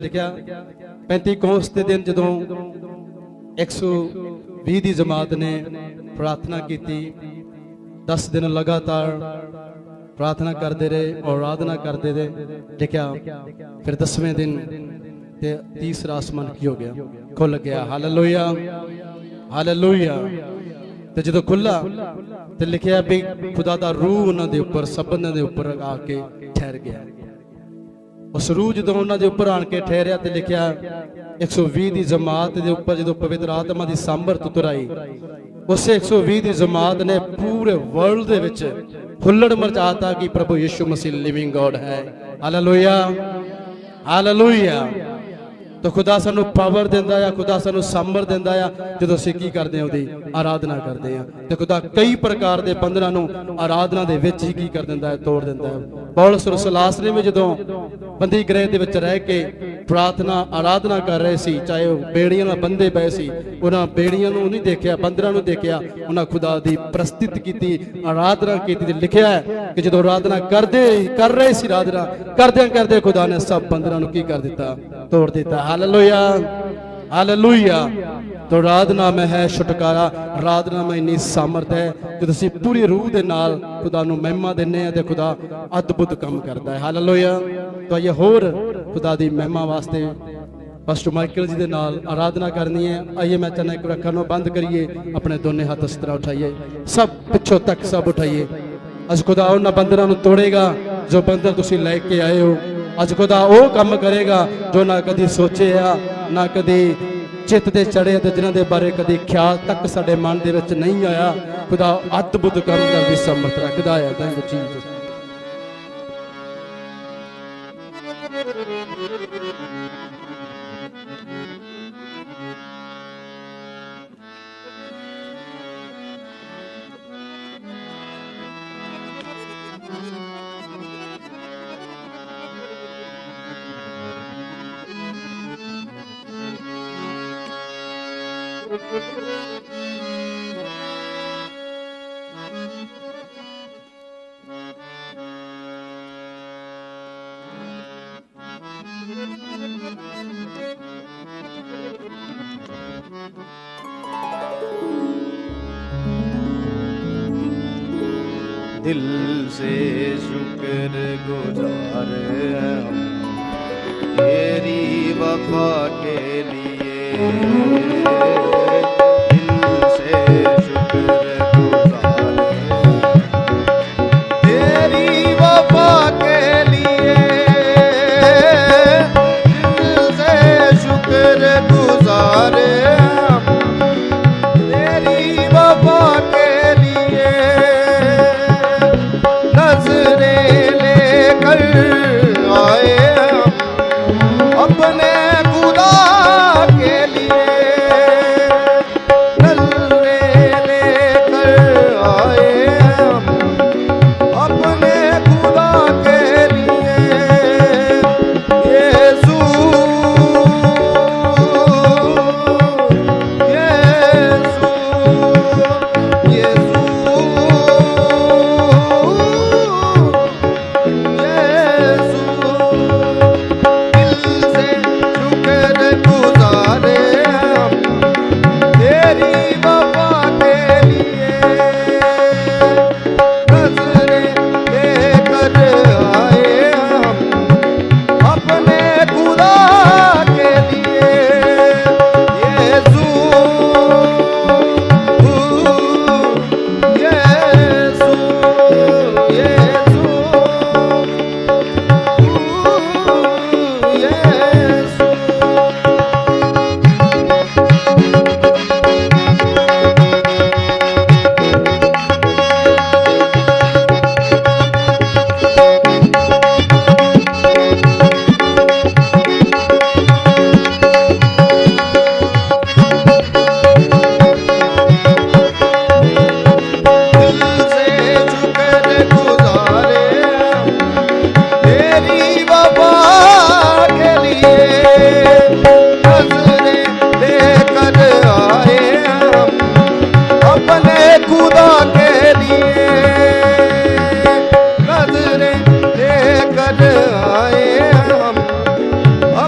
ਲਿਖਿਆ 35 ਕੌਂਸ ਦੇ ਦਿਨ ਜਦੋਂ 120 ਦੀ ਜਮਾਤ ਨੇ ਪ੍ਰਾਰਥਨਾ ਕੀਤੀ 10 ਦਿਨ ਲਗਾਤਾਰ ਪ੍ਰਾਰਥਨਾ ਕਰਦੇ ਰਹੇ ਔਰ ਆਰਾਧਨਾ ਕਰਦੇ ਰਹੇ, ਲਿਖਿਆ, ਫਿਰ 10ਵੇਂ ਦਿਨ ਤੇ ਤੀਸਰਾ ਆਸਮਾਨ ਕੀ ਹੋ ਗਿਆ? ਖੁੱਲ ਗਿਆ। Hallelujah hallelujah. ਤੇ ਜਦੋਂ ਖੁੱਲਾ ਤੇ ਲਿਖਿਆ ਵੀ ਖੁਦਾ ਦਾ ਰੂਹ ਉਹਨਾਂ ਦੇ ਉੱਪਰ ਸਭਨਾਂ ਦੇ ਉੱਪਰ ਆ ਕੇ ਠਹਿਰ ਗਿਆ। ਉਸ ਰੂਹ ਜਦੋਂ ਉਹਨਾਂ ਦੇ ਉੱਪਰ ਆਣ ਕੇ ਠਹਿਰਿਆ ਤੇ ਲਿਖਿਆ 120 ਦੀ ਜਮਾਤ ਦੇ ਉੱਪਰ ਜਦੋਂ ਪਵਿੱਤਰ ਆਤਮਾ ਦੀ ਸੰਭਰਤ ਉਤਰ ਆਈ, ਉਸੇ 120 ਦੀ ਜਮਾਤ ਨੇ ਪੂਰੇ ਵਰਲਡ ਦੇ ਵਿੱਚ ਹੁੱਲੜ ਮਚਾਤਾ ਕਿ ਪ੍ਰਭੂ ਯਿਸੂ ਮਸੀਹ ਲਿਵਿੰਗ ਗੋਡ ਹੈ। ਹਾਲੇਲੂਇਆ ਹਾਲੇਲੂਇਆ ਤਾਂ ਖੁਦਾ ਸਾਨੂੰ ਪਾਵਰ ਦਿੰਦਾ ਆ, ਖੁਦਾ ਸਾਨੂੰ ਸਾਮਰ ਦਿੰਦਾ ਆ। ਜਦੋਂ ਅਸੀਂ ਕੀ ਕਰਦੇ ਆ ਉਹਦੀ ਆਰਾਧਨਾ ਕਰਦੇ ਆ ਤੇ ਖੁਦਾ ਕਈ ਪ੍ਰਕਾਰ ਦੇ ਬੰਧਨਾਂ ਨੂੰ ਆਰਾਧਨਾ ਦੇ ਵਿੱਚ ਹੀ ਕੀ ਕਰ ਦਿੰਦਾ ਹੈ, ਤੋੜ ਦਿੰਦਾ ਹੈ। ਪੌਲਸ ਰਸੂਲਾਸ ਨੇ ਵੀ ਜਦੋਂ ਬੰਦੀ ਗ੍ਰਹਿ ਦੇ ਵਿੱਚ ਰਹਿ ਕੇ ਪ੍ਰਾਰਥਨਾ, ਆਰਾਧਨਾ ਕਰ ਰਹੇ ਸੀ, ਚਾਹੇ ਉਹ ਬੇੜੀਆਂ ਨਾਲ ਬੰਦੇ ਪਏ ਸੀ, ਉਹਨਾਂ ਬੇੜੀਆਂ ਨੂੰ ਨਹੀਂ ਦੇਖਿਆ, ਬੰਦਰਾਂ ਨੂੰ ਦੇਖਿਆ, ਉਹਨਾਂ ਖੁਦਾ ਦੀ ਪ੍ਰਸਤਿਤ ਕੀਤੀ, ਆਰਾਧਨਾ ਕੀਤੀ ਤੇ ਲਿਖਿਆ ਹੈ ਕਿ ਜਦੋਂ ਆਰਾਧਨਾ ਕਰਦੇ, ਕਰ ਰਹੇ ਸੀ ਆਰਾਧਨਾ ਕਰਦਿਆਂ ਕਰਦੇ ਖੁਦਾ ਨੇ ਸਭ ਬੰਦਰਾਂ ਨੂੰ ਕੀ ਕਰ ਦਿੱਤਾ? ਤੋੜ ਦਿੱਤਾ। ਹਾਲੇਲੂਇਆ ਹਾਲੇਲੂਇਆ ਤੋ ਆਰਾਧਨਾ ਮੈਂ ਹੈ ਛੁਟਕਾਰਾ ਆਰਾਧਨਾ ਮੈਂ ਇੰਨੀ ਸਮਰਥ ਹੈ ਕਿ ਤੁਸੀਂ ਪੂਰੀ ਰੂਹ ਦੇ ਨਾਲ ਖੁਦਾ ਨੂੰ ਮਹਿਮਾ ਦਿੰਨੇ ਆ ਤੇ ਖੁਦਾ ਅਦਭੁਤ ਕੰਮ ਕਰਦਾ ਹੈ। ਹਾਲੇਲੂਇਆ ਤਾਂ ਇਹ ਹੋਰ ਖੁਦਾ ਦੀ ਮਹਿਮਾ ਵਾਸਤੇ ਪਾਸਟਰ ਮਾਈਕਲ ਜੀ ਦੇ ਨਾਲ ਆਰਾਧਨਾ ਕਰਨੀ ਹੈ। ਆਈਏ ਮੈਂ ਚਾਹੁੰਦਾ ਇੱਕ ਰੱਖਣ ਨੂੰ ਬੰਦ ਕਰੀਏ, ਆਪਣੇ ਦੋਨੇ ਹੱਥ ਇਸ ਤਰ੍ਹਾਂ ਉਠਾਈਏ। ਸਭ ਪਿੱਛੋਂ ਤੱਕ ਸਭ ਉਠਾਈਏ। ਅੱਜ ਖੁਦਾ ਉਹਨਾਂ ਬੰਦਰਾਂ ਨੂੰ ਤੋੜੇਗਾ, ਜੋ ਬੰਦਰ ਤੁਸੀਂ ਲੈ ਕੇ ਆਏ ਹੋ। ਅੱਜ ਖੁਦਾ ਉਹ ਕੰਮ ਕਰੇਗਾ ਜੋ ਨਾ ਕਦੀ ਸੋਚਿਆ ਨਾ ਕਦੀ ਚਿੱਤ ਤੇ ਚੜਿਆ ਤੇ ਜਿਨ੍ਹਾਂ ਦੇ ਬਾਰੇ ਕਦੀ ਖਿਆਲ ਤੱਕ ਸਾਡੇ ਮਨ ਦੇ ਵਿੱਚ ਨਹੀਂ ਆਇਆ। ਖੁਦਾ ਅਦਭੁਤ ਕੰਮ ਕਰਨ ਦੀ ਸਮਰੱਥ ਰੱਖਦਾ ਹੈ ਥੈਂਕ ਯੂ दिल से शुक्र गुजार हैं हम तेरी वफा के लिए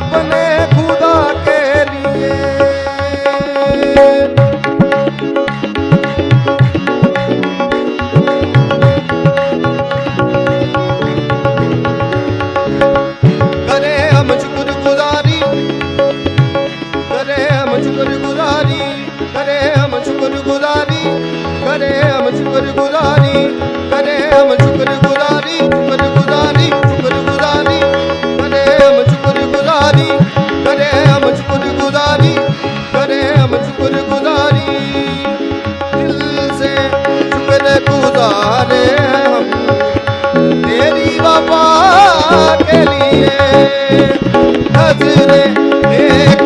अपने खुदा के लिए करे हम शुक्र गुजारी करे हम शुक्र गुजारी करे हम शुक्र गुजारी करे हम शुक्र गुजारी करे हम शुक्र गुजारी হজরে হজরে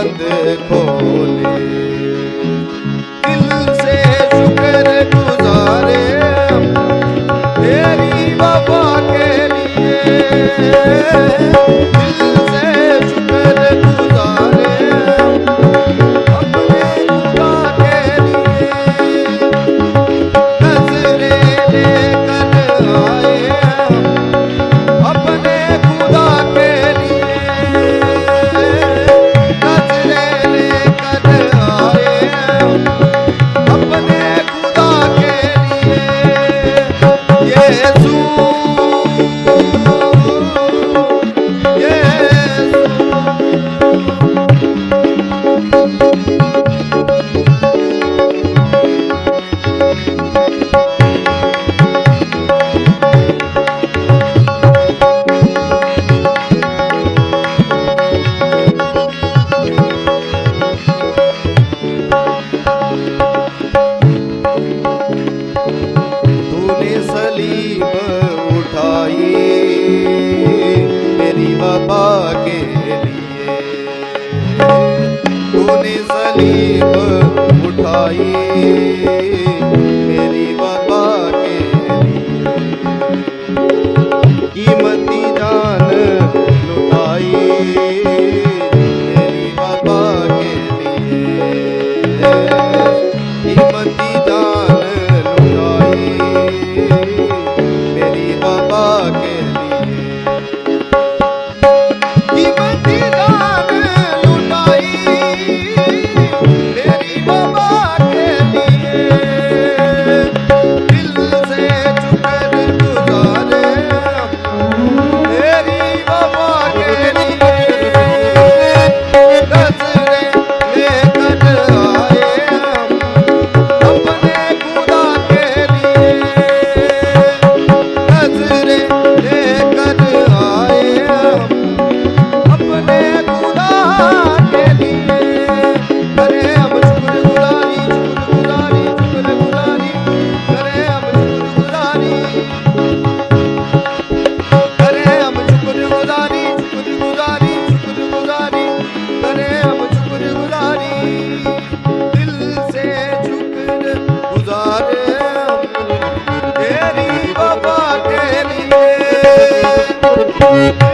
ਬਾਤ ਖੋਲੀ। ਦਿਲ ਸੇ ਸ਼ੁਕਰ ਗੁਜ਼ਾਰੇ ਤੇਰੀ ਵਫਾ ਕੇ ਲਿਏ। ਦਿਲ ਸੇ Música